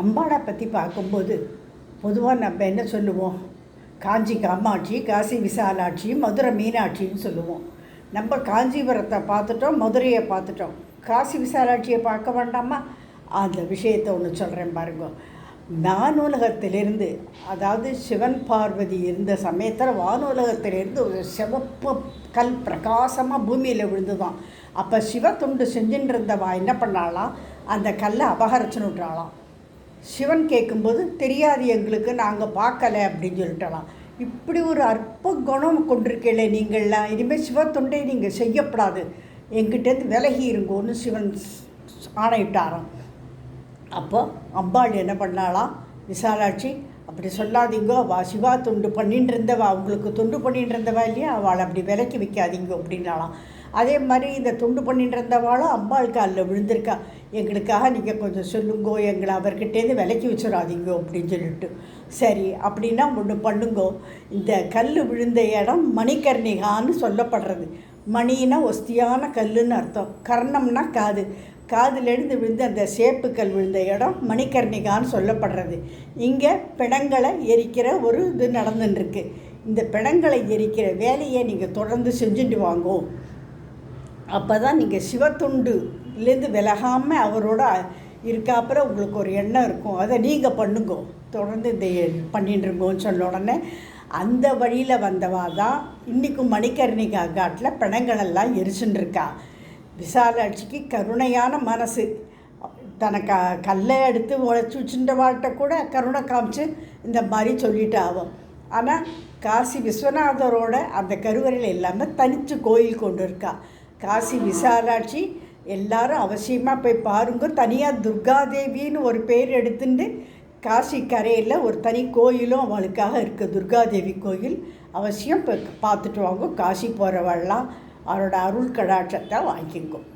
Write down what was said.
அம்பாளை பற்றி பார்க்கும்போது பொதுவாக நம்ம என்ன சொல்லுவோம்? காஞ்சி காமாட்சி காசி விசாலாட்சி மதுரை மீனாட்சின்னு சொல்லுவோம். நம்ம காஞ்சிபுரத்தை பார்த்துட்டோம் மதுரையை பார்த்துட்டோம். காசி விசாலாட்சியை பார்க்க வேண்டாமா? அந்த விஷயத்தை ஒன்று சொல்கிறேன் பாருங்க. வானுலகத்திலிருந்து அதாவது சிவன் பார்வதி இருந்த சமயத்தில் வானுலகத்திலிருந்து ஒரு சிவப்பு கல் பிரகாசமாக பூமியில் விழுந்துதான். அப்போ சிவ துண்டு செஞ்சுட்டு இருந்தவா என்ன பண்ணாலாம் அந்த கல்லை அபகரிச்சுன்னு விட்றாளாம் சிவன் கேட்கும்போது தெரியாது எங்களுக்கு நாங்கள் பார்க்கல அப்படின்னு சொல்லிட்டலாம். இப்படி ஒரு அற்ப குணம் கொண்டிருக்கீங்களே நீங்கள்லாம். இனிமேல் சிவத்தொண்டை நீங்கள் செய்யப்படாது. எங்கிட்டேருந்து விலகி இருங்கோன்னு சிவன் ஆணையிட்டாராம். அப்போ அம்பாள் என்ன பண்ணாலாம் விசாலாட்சி அப்படி சொல்லாதீங்கோ. வா சிவா தொண்டு பண்ணிட்டு இருந்தவா. அவங்களுக்கு தொண்டு பண்ணிட்டு இருந்தவா இல்லையா? அவளை அப்படி விலைக்கு வைக்காதீங்க அப்படின்னாலாம் அதே மாதிரி இந்த தொண்டு பண்ணிட்டு இருந்தவாளும் அம்பாள் காலில் விழுந்திருக்கா. எங்களுக்காக நீங்கள் கொஞ்சம் சொல்லுங்கோ எங்களை அவர்கிட்டேருந்து விலக்கி வச்சிடாதீங்கோ அப்படின்னு சொல்லிட்டு. சரி அப்படின்னா ஒன்று பண்ணுங்கோ. இந்த கல் விழுந்த இடம் மணிகர்ணிகான்னு சொல்லப்படுறது. மணினா ஒஸ்தியான கல்லுன்னு அர்த்தம். கர்ணம்னா காது. காதிலிருந்து விழுந்து அந்த சேப்புக்கல் விழுந்த இடம் மணிகர்ணிகான்னு சொல்லப்படுறது. இங்கே பிணங்களை எரிக்கிற ஒரு இது நடந்துட்டுருக்கு இந்த பிணங்களை எரிக்கிற வேலையை நீங்கள் தொடர்ந்து செஞ்சுட்டு வாங்கோ. அப்போ தான் நீங்கள் சிவத்துண்டுலேருந்து விலகாமல் அவரோட இருக்காப்புற உங்களுக்கு ஒரு எண்ணம் இருக்கும். அதை நீங்கள் பண்ணுங்கோ. தொடர்ந்து இந்த பண்ணிட்டுருங்கோன்னு சொன்ன உடனே அந்த வழியில் வந்தவா தான் இன்றைக்கும் மணிக்கர்ணிகா காட்டில் பிணங்களெல்லாம் எரிச்சுட்டுருக்கா விசாலாட்சிக்கு கருணையான மனசு. தனக்கு கல்லை எடுத்து உழைச்சி வச்சுட்டவாட்ட கூட கருணை காமிச்சு இந்த மாதிரி சொல்லிட்டு ஆகும் ஆனால் காசி விஸ்வநாதரோட அந்த கருவறையில் இல்லாமல் தனித்து கோயில் கொண்டு இருக்கா. காசி விசாலாட்சி எல்லாரும் அவசியமாக போய் பாருங்க. தனியாக துர்காதேவின்னு ஒரு பேர் எடுத்துட்டு காசி கரையில் ஒரு தனி கோயிலும் அவளுக்காக இருக்குது துர்காதேவி கோயில். அவசியம் இப்போ பார்த்துட்டு வாங்க. காசி போகிறவள்லாம் அவரோட அருள் கடாட்சத்தை வாங்கிக்கும்